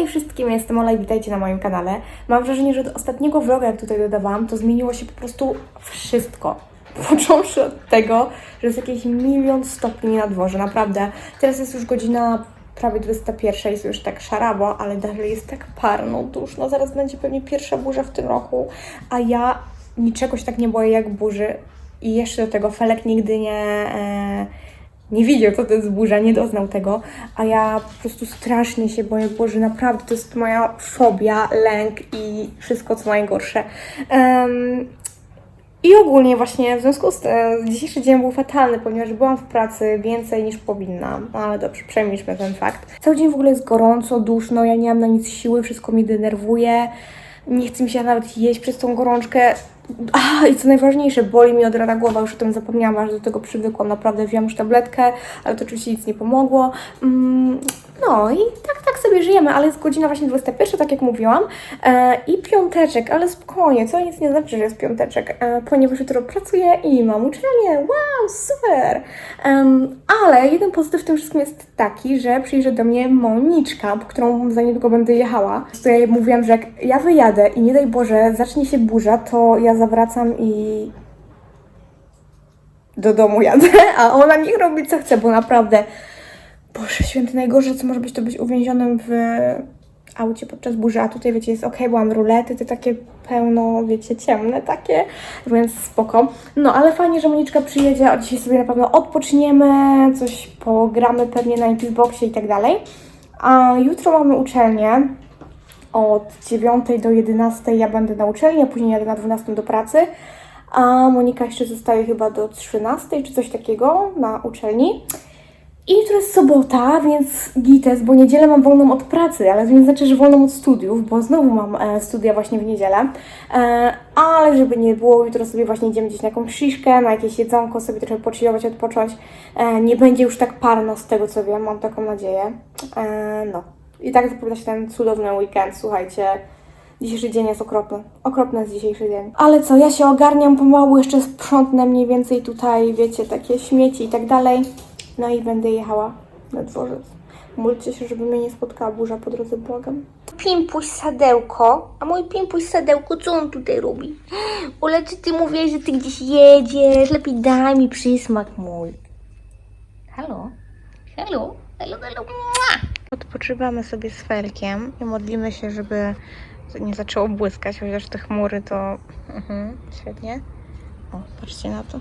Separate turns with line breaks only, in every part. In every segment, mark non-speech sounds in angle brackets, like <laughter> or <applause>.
Hej wszystkim, jestem Ola i witajcie na moim kanale. Mam wrażenie, że od ostatniego vloga, jak tutaj dodawałam, to zmieniło się po prostu wszystko. Począwszy od tego, że jest jakieś milion stopni na dworze, naprawdę. Teraz jest już godzina prawie 21, jest już tak szarabo, ale dalej jest tak parno, duszno. Zaraz będzie pewnie pierwsza burza w tym roku, a ja niczego się tak nie boję jak burzy. I jeszcze do tego Felek nigdy nie... E, nie widział, co to jest burza, nie doznał tego, a ja po prostu strasznie się boję burzy, naprawdę to jest moja fobia, lęk i wszystko, co najgorsze. Em, I ogólnie właśnie w związku z tym dzisiejszy dzień był fatalny, ponieważ byłam w pracy więcej niż powinnam, No ale dobrze, przemilczmy ten fakt. Cały dzień w ogóle jest gorąco, duszno, ja nie mam na nic siły, wszystko mnie denerwuje, nie chce mi się nawet jeść przez tą gorączkę. A, i co najważniejsze, boli mi od rana głowa, już o tym zapomniałam, aż do tego przywykłam. Naprawdę wziąłam już tabletkę, ale to oczywiście nic nie pomogło. Mm, no i tak, tak sobie żyjemy, ale jest godzina właśnie 21, tak jak mówiłam. E, I piąteczek, ale spokojnie, co nic nie znaczy, że jest piąteczek, e, ponieważ jutro pracuję i mam uczelnię. Wow, super! Ale jeden pozytyw w tym wszystkim jest taki, że przyjdzie do mnie Moniczka, po którą za niedługo będę jechała. Prostu ja jej mówiłam, że jak ja wyjadę i nie daj Boże, zacznie się burza, to ja zawracam i do domu jadę, <laughs> a ona niech robi co chce, bo naprawdę, Boże święty, najgorsze co może być, to być uwięzionym w aucie podczas burzy, a tutaj wiecie, jest ok, bo mam rulety, te takie pełno, wiecie, ciemne takie, więc spoko. No, ale fajnie, że Moniczka przyjedzie, a dzisiaj sobie na pewno odpoczniemy, coś pogramy pewnie na Xboxie i tak dalej. A jutro mamy uczelnię, od 9 do 11 ja będę na uczelni, a później jadę na 12 do pracy. A Monika jeszcze zostaje chyba do 13 czy coś takiego na uczelni. I jutro jest sobota, więc gites, bo niedzielę mam wolną od pracy, ale to nie znaczy, że wolną od studiów, bo znowu mam e, studia właśnie w niedzielę. E, ale żeby nie było, jutro sobie właśnie idziemy gdzieś na jakąś szyszkę, na jakieś jedzonko, sobie trochę pochillować, odpocząć. E, nie będzie już tak parno z tego, co wiem, mam taką nadzieję. E, no. I tak zapowiada się ten cudowny weekend, słuchajcie. Dzisiejszy dzień jest okropny. Okropny jest dzisiejszy dzień. Ale co, ja się ogarniam pomału, jeszcze sprzątnę mniej więcej tutaj, wiecie, takie śmieci i tak dalej. No i będę jechała na dworzec. Módlcie się, żeby mnie nie spotkała burza po drodze, błagam.
Pimpuś Sadełko. A mój Pimpuś Sadełko, co on tutaj robi? Ole, czy ty mówiłeś, że ty gdzieś jedziesz? Lepiej daj mi przysmak mój. Halo? Halo? Halo, halo. Mua!
Odpoczywamy sobie z Felkiem i modlimy się, żeby nie zaczęło błyskać, chociaż te chmury to... Mhm, świetnie. O, patrzcie na to.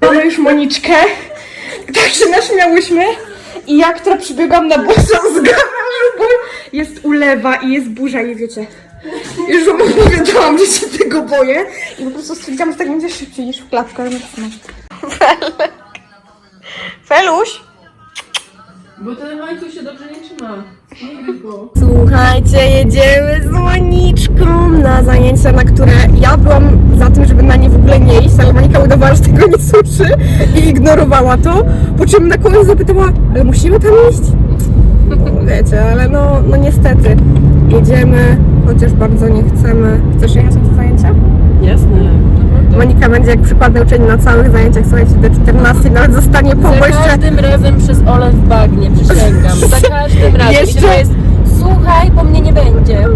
Mamy już Moniczkę, tak się naśmiałyśmy i ja, która przybiegłam na boso z garażu, bo jest ulewa i jest burza i wiecie, już wam opowiadałam, że się tego boję i po prostu stwierdziłam, że tak będzie szybciej niż w klapkach. Feluś!
Bo ten łańcuch się dobrze nie trzyma. Nie gryź go.
Słuchajcie, jedziemy z Moniczką na zajęcia, na które ja byłam za tym, żeby na nie w ogóle nie iść, ale Monika udawała, że tego nie słyszy i ignorowała to, po czym na koniec zapytała, ale musimy tam iść? No, wiecie, ale no, no niestety, jedziemy, chociaż bardzo nie chcemy. Chcesz jechać na te zajęcia?
Jasne.
Monika będzie jak przykładna uczeń na całych zajęciach, słuchajcie, do 14, nawet zostanie po
Za każdym razem przez Ole w bagnie, przysięgam. Za <laughs> każdym razem.
Jeszcze-
I to jest, słuchaj, bo mnie nie będzie.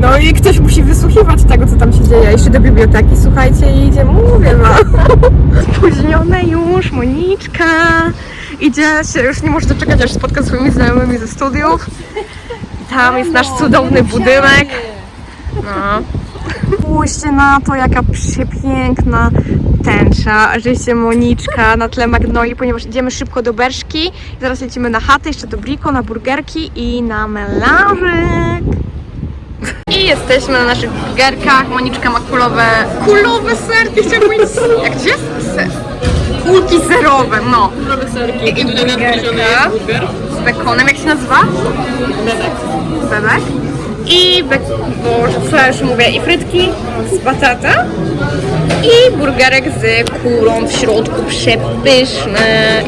No i ktoś musi wysłuchiwać tego, co tam się dzieje. Jeszcze do biblioteki, słuchajcie, i idzie, mówię wam. <laughs> Spóźnione już, Moniczka. Idzie się, już nie może doczekać, aż spotka swoimi znajomymi ze studiów. I tam jest nasz cudowny budynek. No. Spójrzcie na to, jaka przepiękna tęcza, życie Moniczka na tle Magnoli, ponieważ idziemy szybko do Berszki. Zaraz lecimy na chatę, jeszcze do Briko, na burgerki i na melanżyk. I jesteśmy na naszych burgerkach. Moniczka ma kulowe, kulowe serki, chciałam powiedzieć, jak gdzie jest ser? Kulki serowe, no.
Nowe serki.
I
nadgryziony
burgerka. Z bekonem, jak się nazywa?
Bebek.
bebek i. Boże, co mówię, i frytki z batata i burgerek z kurą w środku, przepyszny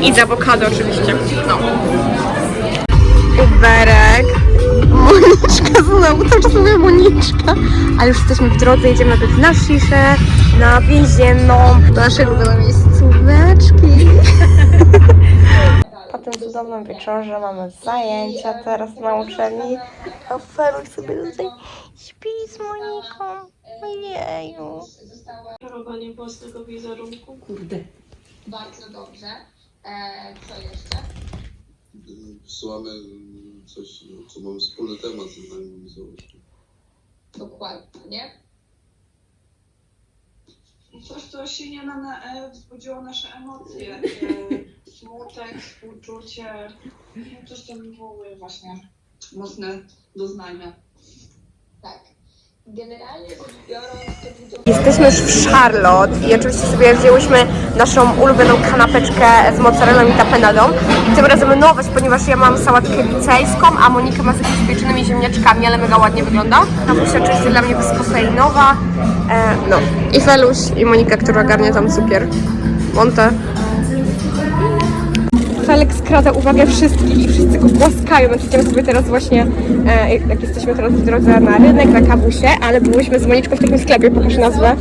i z awokado oczywiście, no. Uberek. Moniczka znowu, cały czas mówię Moniczka, ale już jesteśmy w drodze, jedziemy najpierw na Sziszę, na więzienną, do ulubione miejscóweczki.
Tym cudownym wieczorze. Mamy zajęcia teraz na uczelni. A Feluś sobie tutaj śpi z Moniką. Ojeju.
Parowanie własnego wizerunku. Kurde.
Bardzo dobrze. E, co jeszcze?
wysyłamy coś, co mamy wspólny temat z nami.
Dokładnie.
Coś, co silnie na, e, wzbudziło nasze emocje. E, smutek, współczucie. No, coś, co wywołuje właśnie mocne doznania.
Tak.
Jesteśmy już w Charlotte i oczywiście sobie wzięłyśmy naszą ulubioną kanapeczkę z mozzarellą i tapenadą. I tym razem nowość, ponieważ ja mam sałatkę bicejską, a Monika ma z jakimiś pieczonymi ziemniaczkami, ale mega ładnie wygląda. Kawusia oczywiście dla mnie bezkofeinowa. E, no. I Feluś i Monika, która garnie tam cukier. Monte. Felek skrada uwagę wszystkich i wszyscy go głaskają. Znaczy, idziemy sobie teraz właśnie, e, jak jesteśmy teraz w drodze na rynek, na kawusie, ale byłyśmy z Moniczką w takim sklepie, pokaż nazwę.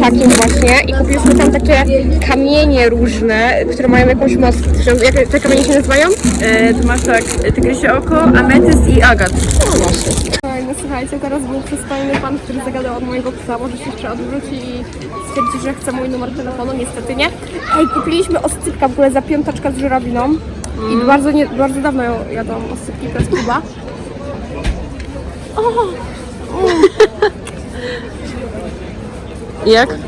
Takim właśnie i kupiliśmy tam takie kamienie różne, które mają jakąś moc. Jak te kamienie się nazywają?
E, tu masz tak, tygrysie oko, ametyst i agat.
Słuchajcie, teraz był przystojny pan, który zagadał od mojego psa, może się jeszcze odwróci i stwierdzi, że chce mój numer telefonu, niestety nie. Ej, kupiliśmy oscypka w ogóle za piątaczka z żurawiną i bardzo, nie, bardzo dawno jadą oscypki, to jest Kuba.
Jak?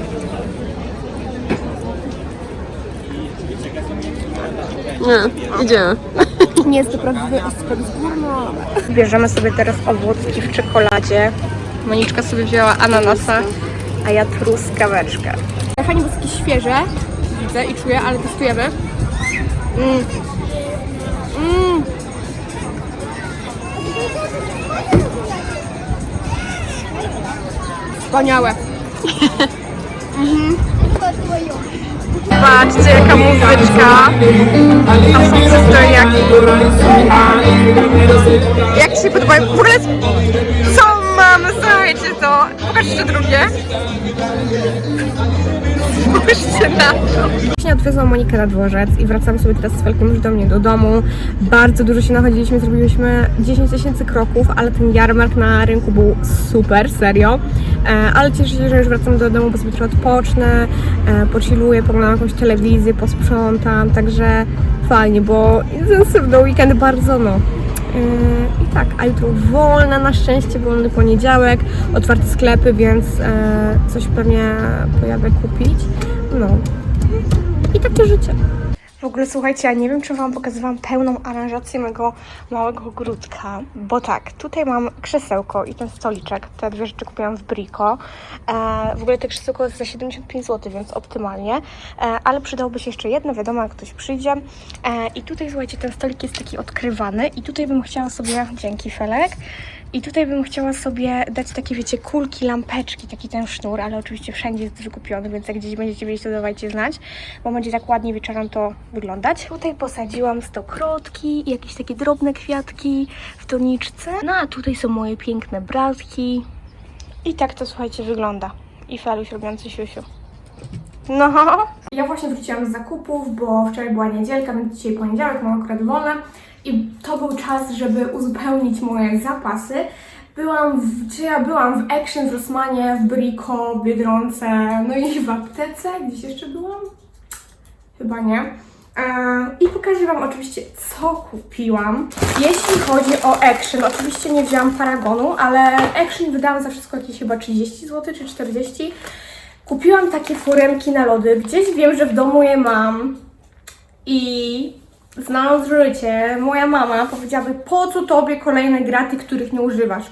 Nie, idziemy.
Nie jest to prawdziwy oscypek z górno. Bierzemy sobie teraz owocki w czekoladzie. Moniczka sobie wzięła ananasa, a ja truskaweczkę. Fajnie, bo jest takie świeże, widzę i czuję, ale testujemy. Mm. Mm. Wspaniałe. <laughs> Mhm. Patrzcie jaka muzyczka. A są przystojniaki. Jak się podobają? W ogóle co mamy? Słuchajcie to. Pokaż jeszcze drugie. Spójrzcie na to. Odwiozłam Monikę na dworzec i wracamy sobie teraz z Felkiem już do mnie do domu. Bardzo dużo się nachodziliśmy, zrobiliśmy 10 tysięcy kroków, ale ten jarmark na rynku był super, serio. E, ale cieszę się, że już wracam do domu, bo sobie trochę odpocznę, e, pochilluję, poglądam jakąś telewizję, posprzątam, także fajnie, bo intensywny weekend bardzo, no, Yy, I tak, a jutro wolne, na szczęście wolny poniedziałek, otwarte sklepy, więc e, coś pewnie pojadę kupić. No. I takie życie. W ogóle słuchajcie, ja nie wiem, czy Wam pokazywałam pełną aranżację mojego małego ogródka, bo tak, tutaj mam krzesełko i ten stoliczek, te dwie rzeczy kupiłam w Brico. E, w ogóle te krzesełko jest za 75 zł, więc optymalnie, e, ale przydałoby się jeszcze jedno, wiadomo, jak ktoś przyjdzie. E, I tutaj, słuchajcie, ten stolik jest taki odkrywany i tutaj bym chciała sobie, dzięki Felek, i tutaj bym chciała sobie dać takie, wiecie, kulki, lampeczki, taki ten sznur, ale oczywiście wszędzie jest wykupiony, więc jak gdzieś będziecie wiedzieć, to dawajcie znać, bo będzie tak ładnie wieczorem to wyglądać. Tutaj posadziłam stokrotki jakieś takie drobne kwiatki w doniczce. No a tutaj są moje piękne bratki. I tak to, słuchajcie, wygląda. I Feluś robiący siusiu. No. Ja właśnie wróciłam z zakupów, bo wczoraj była niedzielka, więc dzisiaj poniedziałek, mam akurat wolne. I to był czas, żeby uzupełnić moje zapasy. Byłam w, czy ja byłam w Action, w w Brico, Biedronce, no i w aptece. Gdzieś jeszcze byłam? Chyba nie. Eee, I pokażę Wam oczywiście, co kupiłam. Jeśli chodzi o Action, oczywiście nie wzięłam Paragonu, ale Action wydałam za wszystko jakieś chyba 30 zł czy 40 Kupiłam takie foremki na lody. Gdzieś wiem, że w domu je mam. I znając życie, moja mama powiedziałaby, po co tobie kolejne graty, których nie używasz?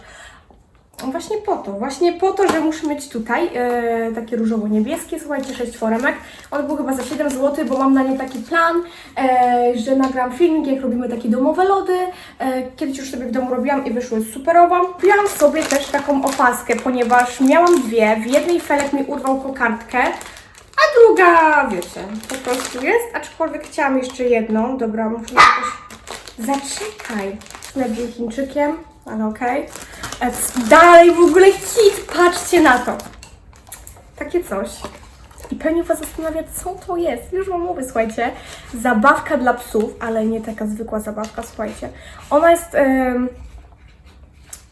Właśnie po to, właśnie po to, że muszę mieć tutaj e, takie różowo-niebieskie, słuchajcie, 6 foremek. One były chyba za 7 zł, bo mam na nie taki plan, e, że nagram filmik, jak robimy takie domowe lody. E, kiedyś już sobie w domu robiłam i wyszły superowo. Kupiłam sobie też taką opaskę, ponieważ miałam dwie. W jednej Felek mi urwał kokardkę, druga, wiecie, po prostu jest, aczkolwiek chciałam jeszcze jedną. Dobra, muszę jakoś... Zaczekaj. Lepiej Chińczykiem, ale okej. E, Dalej w ogóle hit, patrzcie na to. Takie coś. i pewnie Was zastanawia, co to jest. Już Wam mówię, słuchajcie. Zabawka dla psów, ale nie taka zwykła zabawka, słuchajcie. Ona jest...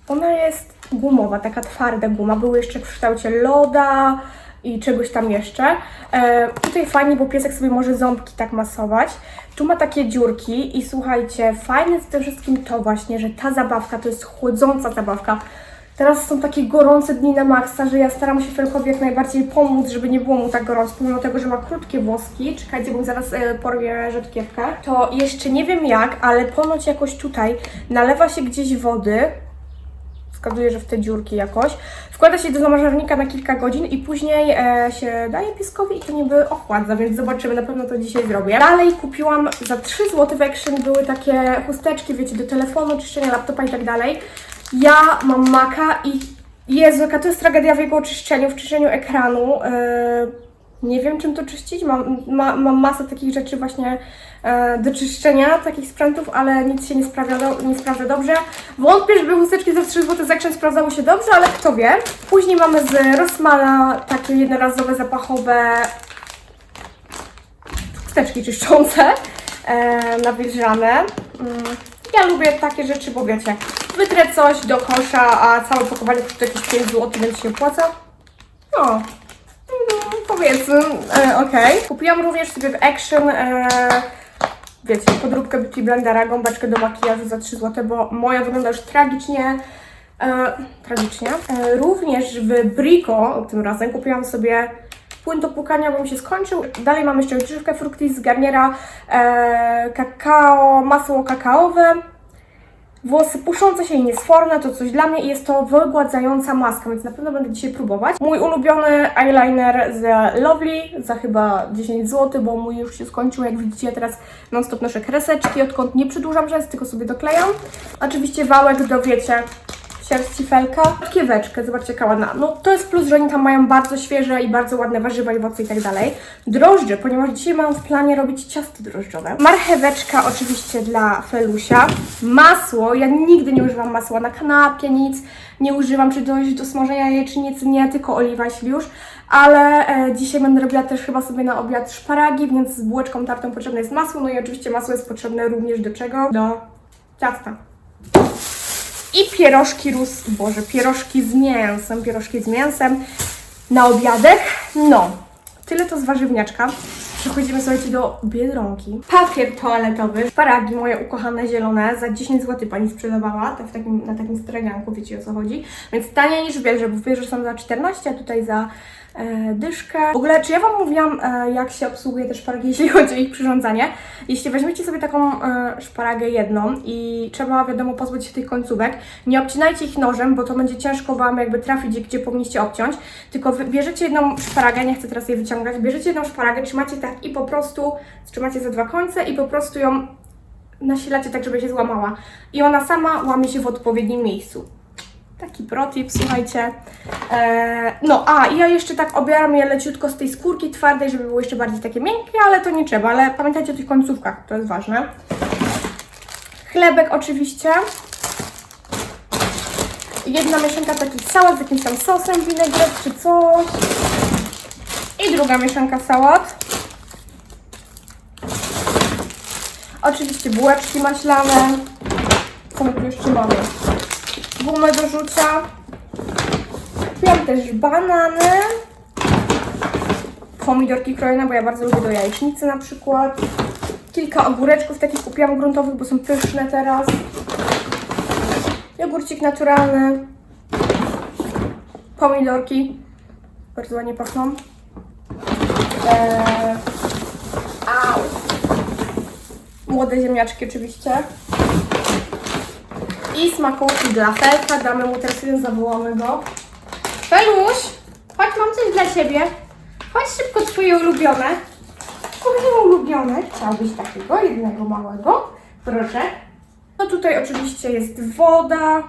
ona jest gumowa, taka twarda guma. Były jeszcze w kształcie loda i czegoś tam jeszcze. E, tutaj fajnie, bo piesek sobie może ząbki tak masować. Tu ma takie dziurki i słuchajcie, fajne w tym wszystkim to właśnie, że ta zabawka to jest chłodząca zabawka. Teraz są takie gorące dni na maksa, że ja staram się Felkowi jak najbardziej pomóc, żeby nie było mu tak gorąco, pomimo tego, że ma krótkie włoski. Czekajcie, bo zaraz e, porwie rzodkiewkę. To jeszcze nie wiem jak, ale ponoć jakoś tutaj nalewa się gdzieś wody, wskazuję, że w te dziurki jakoś. Wkłada się do zamrażarnika na kilka godzin i później e, się daje pieskowi i to niby ochładza, więc zobaczymy, na pewno to dzisiaj zrobię. Dalej kupiłam za 3 zł w Action były takie chusteczki, wiecie, do telefonu, czyszczenia laptopa i tak dalej. Ja mam Maca i Jezu, jaka to jest tragedia w jego oczyszczeniu, w czyszczeniu ekranu. E, nie wiem, czym to czyścić. Mam, ma, mam masę takich rzeczy właśnie e, do czyszczenia, takich sprzętów, ale nic się nie sprawdza, do, nie sprawdza dobrze. Wątpię, żeby chusteczki za 3 zł z Action sprawdzały się dobrze, ale kto wie. Później mamy z Rossmana takie jednorazowe, zapachowe chusteczki czyszczące e, nawilżane. Mm, Ja lubię takie rzeczy, bo wiecie, wytrę coś do kosza, a całe pakowanie kosztuje jakieś 5 zł, więc się opłaca. No, powiedzmy, e, okej. Kupiłam również sobie w Action, e, wiecie, podróbkę Beauty Blendera, gąbeczkę do makijażu za 3 zł, bo moja wygląda już tragicznie. E, tragicznie. E, również w Brico tym razem kupiłam sobie płyn do płukania, bo mi się skończył. Dalej mam jeszcze odżywkę Fructis z Garniera, e, kakao, masło kakaowe. Włosy puszące się i niesforne to coś dla mnie i jest to wygładzająca maska, więc na pewno będę dzisiaj próbować. Mój ulubiony eyeliner z Lovely za chyba 10 zł, bo mój już się skończył. Jak widzicie, teraz non stop noszę kreseczki, odkąd nie przedłużam rzęs, tylko sobie doklejam. Oczywiście wałek do, wiecie, sierści felka. Kieweczkę, zobaczcie jaka ładna. No to jest plus, że oni tam mają bardzo świeże i bardzo ładne warzywa i owoce i tak dalej. Drożdże, ponieważ dzisiaj mam w planie robić ciasto drożdżowe. Marcheweczka oczywiście dla Felusia. Masło, ja nigdy nie używam masła na kanapie, nic. Nie używam czy dojść do smażenia jajecznicy, nie, tylko oliwa, jeśli już. Ale e, dzisiaj będę robiła też chyba sobie na obiad szparagi, więc z bułeczką tartą potrzebne jest masło. No i oczywiście masło jest potrzebne również do czego? Do ciasta. I pierożki rus, boże, pierożki z mięsem, pierożki z mięsem na obiadek. No, tyle to z warzywniaczka. Przechodzimy, słuchajcie, do Biedronki. Papier toaletowy, szparagi moje ukochane zielone, za 10 zł pani sprzedawała, tak w takim, na takim straganku, wiecie o co chodzi. Więc taniej niż w Biedrze, bo w Biedrze są za 14, a tutaj za dyszkę. W ogóle, czy ja Wam mówiłam, e, jak się obsługuje te szparagi, <laughs> jeśli chodzi o ich przyrządzanie? Jeśli weźmiecie sobie taką e, szparagę jedną i trzeba, wiadomo, pozbyć się tych końcówek, nie obcinajcie ich nożem, bo to będzie ciężko Wam jakby trafić, gdzie powinniście obciąć, tylko bierzecie jedną szparagę, nie chcę teraz jej wyciągać, bierzecie jedną szparagę, trzymacie tak i po prostu, trzymacie za dwa końce i po prostu ją nasilacie tak, żeby się złamała. I ona sama łamie się w odpowiednim miejscu. Taki protip, słuchajcie. Eee, no, a ja jeszcze tak obieram je leciutko z tej skórki twardej, żeby było jeszcze bardziej takie miękkie, ale to nie trzeba. Ale pamiętajcie o tych końcówkach, to jest ważne. Chlebek oczywiście. Jedna mieszanka taki sałat z jakimś tam sosem winegret czy coś. I druga mieszanka sałat. Oczywiście bułeczki maślane. Co my tu jeszcze mamy? Gumę do rzucia. Kupiłam też banany. Pomidorki krojone, bo ja bardzo lubię do jajecznicy na przykład. Kilka ogóreczków takich kupiłam gruntowych, bo są pyszne teraz. Jogurcik naturalny. Pomidorki. Bardzo ładnie pachną. Eee, au. Młode ziemniaczki oczywiście. I smakołyki dla Felka. Damy mu teraz jeden, zawołamy go. Feluś, chodź, mam coś dla Ciebie. Chodź szybko, Twoje ulubione. Twoje ulubione. Chciałbyś takiego, jednego małego? Proszę. No tutaj oczywiście jest woda,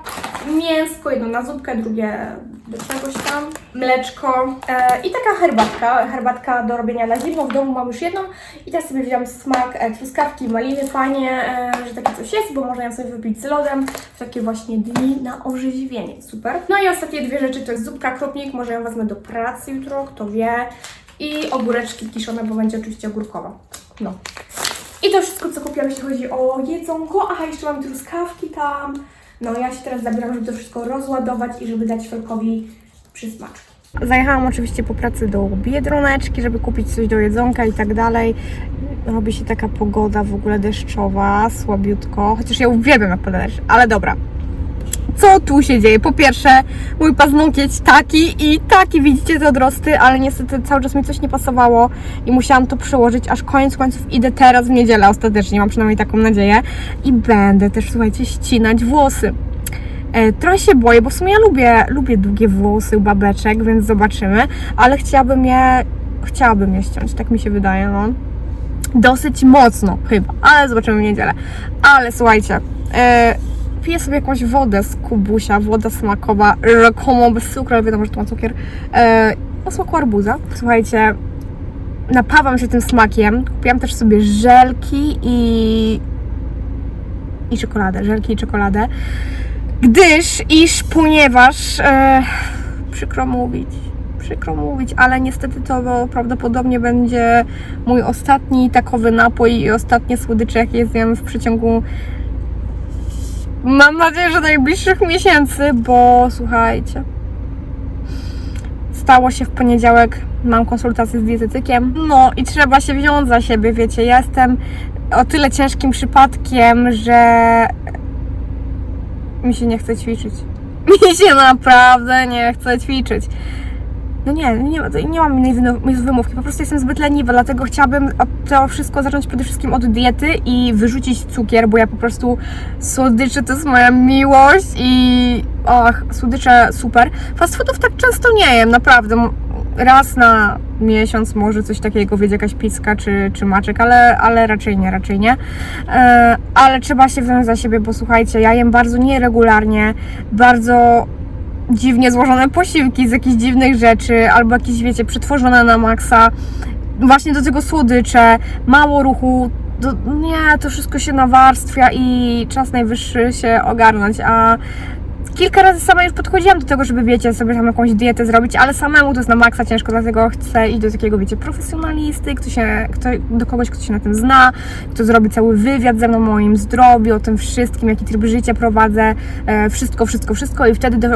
mięsko, jedno na zupkę, drugie do czegoś tam, mleczko e, i taka herbatka, herbatka do robienia na zimno. W domu mam już jedną i teraz sobie wziąłam smak e, truskawki, maliny, fajnie, e, że takie coś jest, bo można ją sobie wypić z lodem w takie właśnie dni na orzeźwienie, super. No i ostatnie dwie rzeczy to jest zupka kropnik, może ją wezmę do pracy jutro, kto wie. i ogóreczki kiszone, bo będzie oczywiście ogórkowa. No. I to wszystko, co kupiłam, jeśli chodzi o jedzonko. Aha, jeszcze mam truskawki tam. No, ja się teraz zabieram, żeby to wszystko rozładować i żeby dać Felkowi przysmaczki. Zajechałam oczywiście po pracy do Biedroneczki, żeby kupić coś do jedzonka i tak dalej. Robi się taka pogoda w ogóle deszczowa, słabiutko. Chociaż ja uwielbiam jak pada deszcz, ale dobra. Co tu się dzieje? Po pierwsze, mój paznokieć taki i taki, widzicie te odrosty, ale niestety cały czas mi coś nie pasowało i musiałam to przełożyć, aż koniec końców idę teraz w niedzielę ostatecznie, mam przynajmniej taką nadzieję i będę też, słuchajcie, ścinać włosy. E, trochę się boję, bo w sumie ja lubię, lubię długie włosy u babeczek, więc zobaczymy, ale chciałabym je, chciałabym je ściąć, tak mi się wydaje, no. Dosyć mocno chyba, ale zobaczymy w niedzielę. Ale słuchajcie, e, piję sobie jakąś wodę z kubusia, woda smakowa, rzekomo bez cukru, ale wiadomo, że to ma cukier, e, o smaku arbuza. Słuchajcie, napawam się tym smakiem. Kupiłam też sobie żelki i i czekoladę, żelki i czekoladę. Gdyż, iż, ponieważ e, przykro mówić, przykro mówić, ale niestety to prawdopodobnie będzie mój ostatni takowy napój i ostatnie słodycze, jakie zjem w przeciągu mam nadzieję, że najbliższych miesięcy, bo słuchajcie, stało się w poniedziałek, mam konsultację z dietetykiem, no i trzeba się wziąć za siebie, wiecie, ja jestem o tyle ciężkim przypadkiem, że mi się nie chce ćwiczyć. <laughs> Mi się naprawdę nie chce ćwiczyć. No nie, nie, nie mam innej wymówki, po prostu jestem zbyt leniwa, dlatego chciałabym to wszystko zacząć przede wszystkim od diety i wyrzucić cukier, bo ja po prostu słodycze to jest moja miłość i och, słodycze super. Fast foodów tak często nie jem, naprawdę. Raz na miesiąc może coś takiego, wiecie, jakaś pizka czy, czy maczek, ale, ale raczej nie, raczej nie. E, ale trzeba się wziąć za siebie, bo słuchajcie, ja jem bardzo nieregularnie, bardzo dziwnie złożone posiłki z jakichś dziwnych rzeczy, albo jakieś, wiecie, przetworzone na maksa. Właśnie do tego słodycze, mało ruchu. Do, nie, to wszystko się nawarstwia i czas najwyższy się ogarnąć, a kilka razy sama już podchodziłam do tego, żeby wiecie, sobie tam jakąś dietę zrobić, ale samemu to jest na maksa ciężko, dlatego chcę iść do takiego, wiecie, profesjonalisty, kto się, kto, do kogoś, kto się na tym zna, kto zrobi cały wywiad ze mną o moim zdrowiu, o tym wszystkim, jaki tryb życia prowadzę, e, wszystko, wszystko, wszystko i wtedy do,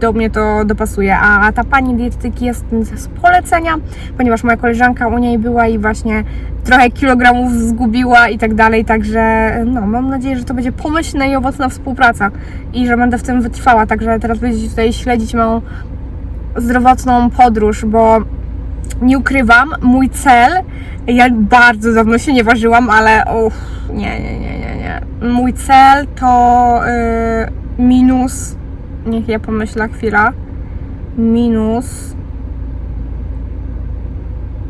do mnie to dopasuje. A ta pani dietetyk jest z polecenia, ponieważ moja koleżanka u niej była i właśnie trochę kilogramów zgubiła i tak dalej, także no, mam nadzieję, że to będzie pomyślna i owocna współpraca i że będę w tym wytrwała, także teraz będziecie tutaj śledzić moją zdrowotną podróż, bo nie ukrywam, mój cel, ja bardzo dawno się nie ważyłam, ale uff, nie, nie, nie, nie, nie. Mój cel to y, minus, niech ja pomyślę chwila, minus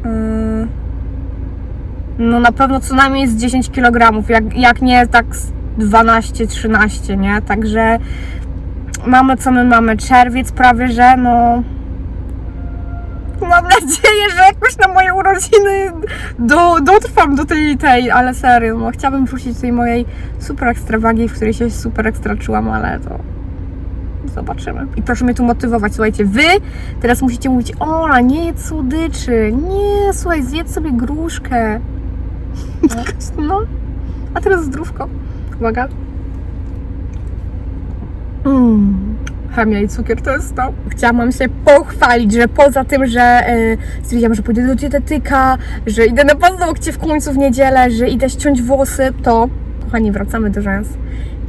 y, no na pewno co najmniej z 10 kg, jak, jak nie tak z 12-13, nie? Także mamy co my mamy, czerwiec prawie, że no mam nadzieję, że jakoś na moje urodziny do, dotrwam do tej, tej, ale serio, no chciałabym wrócić do tej mojej super ekstra wagi, w której się super ekstra czułam, ale to zobaczymy. I proszę mnie tu motywować, słuchajcie, wy teraz musicie mówić, Ola, nie jedz słodyczy, nie, słuchaj, zjedz sobie gruszkę. <laughs> No, a teraz zdrówko. Uwaga. Mm. Chemia i cukier to jest to. Chciałam się pochwalić, że poza tym, że yy, stwierdziłam, że pójdę do dietetyka, że idę na paznokcie w końcu w niedzielę, że idę ściąć włosy, to kochani, wracamy do rzęs.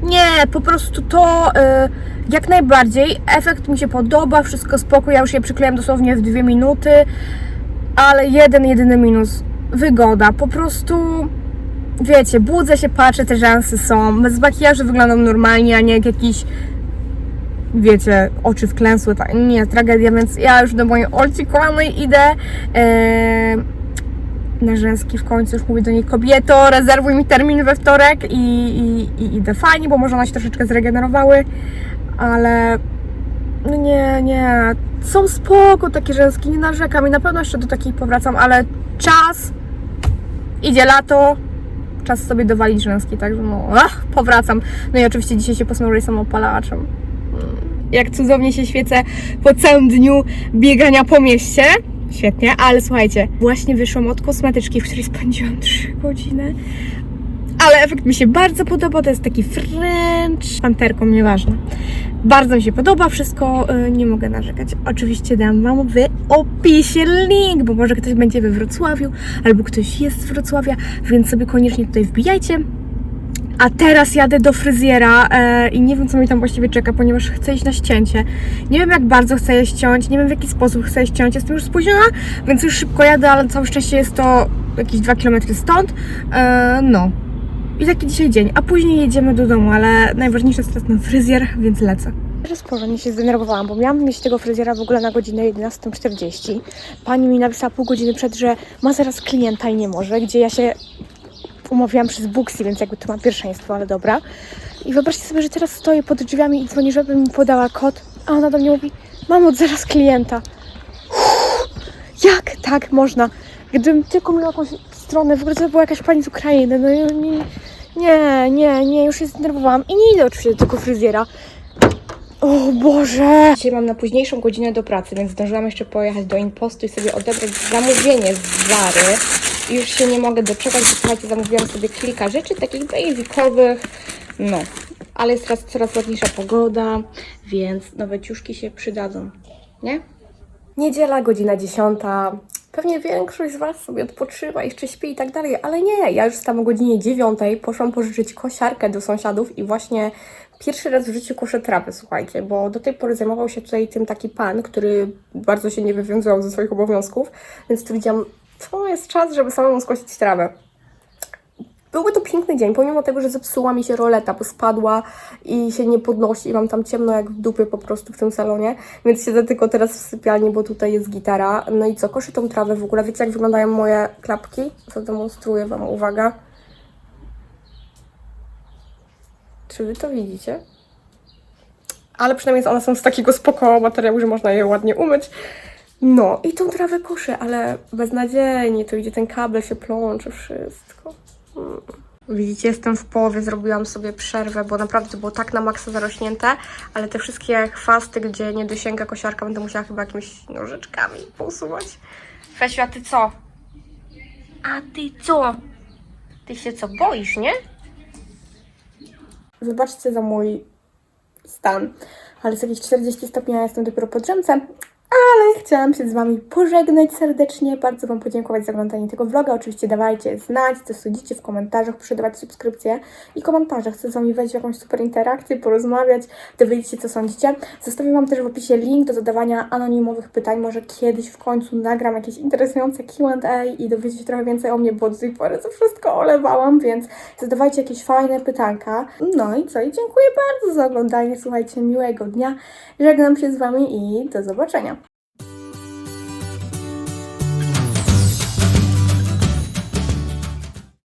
Nie, po prostu to y, jak najbardziej. Efekt mi się podoba, wszystko spoko. Ja już je przyklejam dosłownie w dwie minuty, ale jeden, jedyny minus. Wygoda. Po prostu wiecie, budzę się, patrzę, te rzęsy są. Bez makijażu wyglądam normalnie, a nie jak jakiś wiecie, oczy wklęsłe, tak, nie, tragedia, więc ja już do mojej Olci kochanej idę e, na rzęski w końcu, już mówię do niej kobieto, rezerwuj mi termin we wtorek i, i, i idę fajnie, bo może one się troszeczkę zregenerowały, ale no nie, nie, są spoko takie rzęski, nie narzekam i na pewno jeszcze do takich powracam, ale czas, idzie lato, czas sobie dowalić rzęski, także no, ach, powracam. No i oczywiście dzisiaj się posmaruję samoopalaczem. Jak cudownie się świecę po całym dniu biegania po mieście. świetnie, ale słuchajcie, właśnie wyszłam od kosmetyczki, w której spędziłam 3 godziny. Ale efekt mi się bardzo podoba, to jest taki French panterką, nieważne. Bardzo mi się podoba, wszystko y, nie mogę narzekać. Oczywiście dam Wam w opisie link, bo może ktoś będzie we Wrocławiu, albo ktoś jest z Wrocławia, więc sobie koniecznie tutaj wbijajcie. A teraz jadę do fryzjera e, i nie wiem, co mi tam właściwie czeka, ponieważ chcę iść na ścięcie. Nie wiem, jak bardzo chcę je ściąć, nie wiem, w jaki sposób chcę je ściąć. Jestem już spóźniona, więc już szybko jadę, ale całe szczęście jest to jakieś 2 km stąd. E, no. I taki dzisiaj dzień. A później jedziemy do domu, ale najważniejsze jest teraz na fryzjer, więc lecę. Teraz porządnie się zdenerwowałam, bo miałam mieć tego fryzjera w ogóle na godzinę 11.40. Pani mi napisała pół godziny przed, że ma zaraz klienta i nie może, gdzie ja się umawiałam przez Booksy, więc jakby to ma pierwszeństwo, ale dobra. I wyobraźcie sobie, że teraz stoję pod drzwiami i dzwoni, żeby mi podała kod, a ona do mnie mówi, mam od zaraz klienta. Uff, jak tak można? Gdybym tylko miała jakąś stronę, w ogóle to była jakaś pani z Ukrainy, no i nie, nie, nie, nie, już się zdenerwowałam i nie idę oczywiście do tego fryzjera. O Boże! Dzisiaj mam na późniejszą godzinę do pracy, więc zdążyłam jeszcze pojechać do Impostu i sobie odebrać zamówienie z Zary. Już się nie mogę doczekać, słuchajcie, zamówiłam sobie kilka rzeczy takich basicowych. No, ale jest teraz coraz ładniejsza pogoda, więc nowe ciuszki się przydadzą, nie? Niedziela, godzina 10. Pewnie większość z Was sobie odpoczywa, jeszcze śpi i tak dalej, ale nie, ja już wstałam o godzinie 9, poszłam pożyczyć kosiarkę do sąsiadów i właśnie pierwszy raz w życiu koszę trawę, słuchajcie, bo do tej pory zajmował się tutaj tym taki pan, który bardzo się nie wywiązywał ze swoich obowiązków, więc stwierdziłam, to jest czas, żeby samemu skosić trawę. Byłby to piękny dzień, pomimo tego, że zepsuła mi się roleta, bo spadła i się nie podnosi i mam tam ciemno jak w dupie po prostu w tym salonie, więc siedzę tylko teraz w sypialni, bo tutaj jest gitara. No i co, koszę tą trawę w ogóle. Wiecie jak wyglądają moje klapki? Zademonstruję Wam, uwaga. Czy Wy to widzicie? Ale przynajmniej one są z takiego spoko materiału, że można je ładnie umyć. No i tą trawę koszę, ale beznadziejnie, to idzie ten kabel, się plącze, wszystko. Mm. Widzicie, jestem w połowie, zrobiłam sobie przerwę, bo naprawdę było tak na maksa zarośnięte, ale te wszystkie chwasty, gdzie nie dosięga kosiarka, będę musiała chyba jakimiś nożyczkami posuwać. Fesiu, a ty co? A ty co? Ty się co, boisz, nie? Zobaczcie za mój stan. Ale z jakieś 40 stopni, ja jestem dopiero po drzemce. Ale chciałam się z Wami pożegnać serdecznie, bardzo Wam podziękować za oglądanie tego vloga. Oczywiście dawajcie znać, co sądzicie w komentarzach, proszę dawać subskrypcje i komentarze. Chcę z Wami wejść w jakąś super interakcję, porozmawiać, dowiedzieć się, co sądzicie. Zostawię Wam też w opisie link do zadawania anonimowych pytań. Może kiedyś w końcu nagram jakieś interesujące Q&A i dowiecie się trochę więcej o mnie, bo do tej pory to wszystko olewałam, więc zadawajcie jakieś fajne pytanka. No i co? I dziękuję bardzo za oglądanie. Słuchajcie, miłego dnia. Żegnam się z Wami i do zobaczenia.